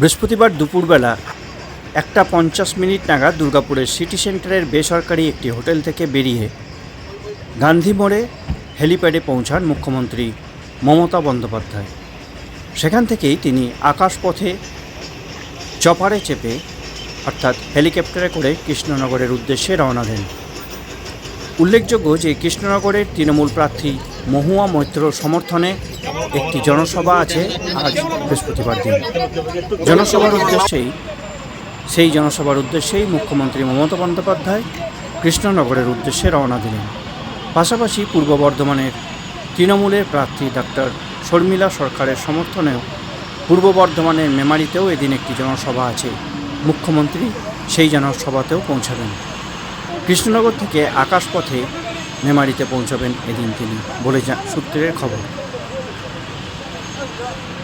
বৃহস্পতিবার দুপুরবেলা একটা পঞ্চাশ মিনিট নাগাদ দুর্গাপুরের সিটি সেন্টারের বেসরকারি একটি হোটেল থেকে বেরিয়ে গান্ধী মোড়ে হেলিপ্যাডে পৌঁছান মুখ্যমন্ত্রী মমতা বন্দ্যোপাধ্যায়। সেখান থেকেই তিনি আকাশপথে চপারে চেপে, অর্থাৎ হেলিকপ্টারে করে কৃষ্ণনগরের উদ্দেশ্যে রওনা দেন। উল্লেখযোগ্য যে কৃষ্ণনগরের তৃণমূল প্রার্থী মহুয়া মৈত্র সমর্থনে একটি জনসভা আছে আজ বৃহস্পতিবার দিন। জনসভার উদ্দেশ্যেই, সেই জনসভার উদ্দেশ্যেই মুখ্যমন্ত্রী মমতা বন্দ্যোপাধ্যায় কৃষ্ণনগরের উদ্দেশ্যে রওনা দিলেন। পাশাপাশি পূর্ব বর্ধমানের তৃণমূলের প্রার্থী ডাক্তার শর্মিলা সরকারের সমর্থনেও পূর্ব বর্ধমানের মেমারিতেও এদিন একটি জনসভা আছে। মুখ্যমন্ত্রী সেই জনসভাতেও পৌঁছাবেন। কৃষ্ণনগর থেকে আকাশপথে মেমারিতে পৌঁছাবেন এদিন তিনি, বলে সূত্রের খবর। Gracias.